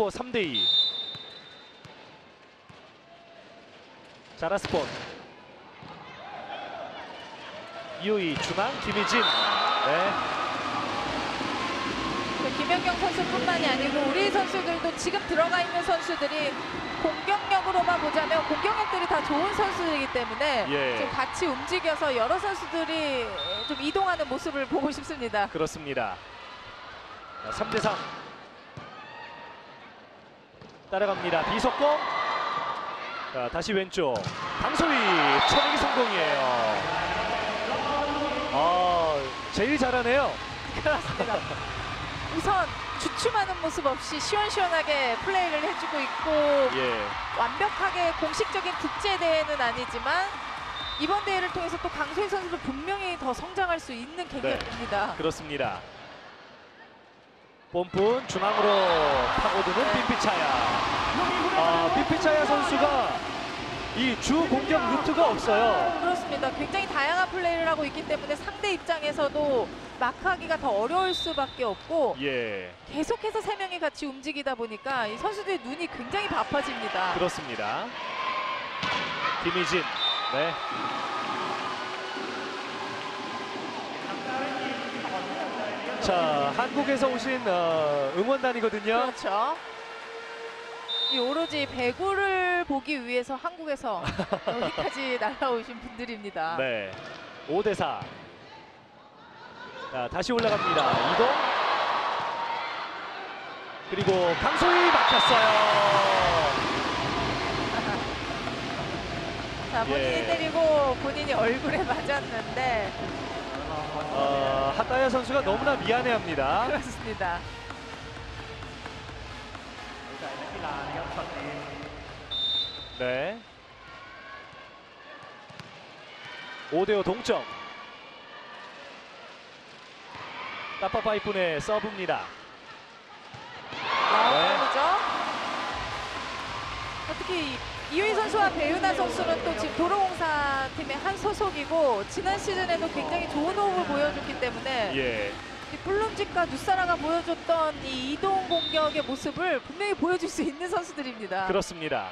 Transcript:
스코어 3대2 자라스폰 이호이 중앙 김희진. 네. 그 김연경 선수뿐만이 아니고 우리 선수들도 지금 들어가 있는 선수들이 공격력으로만 보자면 공격력들이 다 좋은 선수들이기 때문에 예. 좀 같이 움직여서 여러 선수들이 좀 이동하는 모습을 보고 싶습니다. 그렇습니다. 3대3 따라갑니다 비석공 자 다시 왼쪽 강소희 쳐내기 성공이에요 아 제일 잘하네요 그렇습니다. 우선 주춤하는 모습 없이 시원시원하게 플레이를 해주고 있고 예 완벽하게 공식적인 국제 대회는 아니지만 이번 대회를 통해서 또 강소희 선수도 분명히 더 성장할 수 있는 네. 됩니다. 그렇습니다. 뽐뿐 중앙으로 파고드는 빈피차야. 아, 빈피차야 선수가 이 주 공격 루트가 없어요. 그렇습니다. 굉장히 다양한 플레이를 하고 있기 때문에 상대 입장에서도 마크하기가 더 어려울 수밖에 없고 예, 계속해서 세 명이 같이 움직이다 보니까 이 선수들의 눈이 굉장히 바빠집니다. 그렇습니다. 김희진, 네. 자, 한국에서 오신 어, 응원단이거든요. 그렇죠. 이 오로지 배구를 보기 위해서 한국에서 여기까지 날아오신 분들입니다. 네. 5대 4. 자, 다시 올라갑니다. 이동. 그리고 강소희 막혔어요. 자, 본인이 예. 때리고 본인이 얼굴에 맞았는데 어, 하타야 선수가 너무나 미안해합니다. 그렇습니다. 네. 5대 5 동점. 따파파이픈의 서브입니다. 라운드죠. 특히 이효희 선수와 배윤아 선수는 또 지금 도로공사 팀의 한 소속이고 지난 시즌에도 굉장히 좋은 호흡을 보여줬기 때문에 예. 이 플룸직과 누사라가 보여줬던 이 이동 공격의 모습을 분명히 보여줄 수 있는 선수들입니다. 그렇습니다.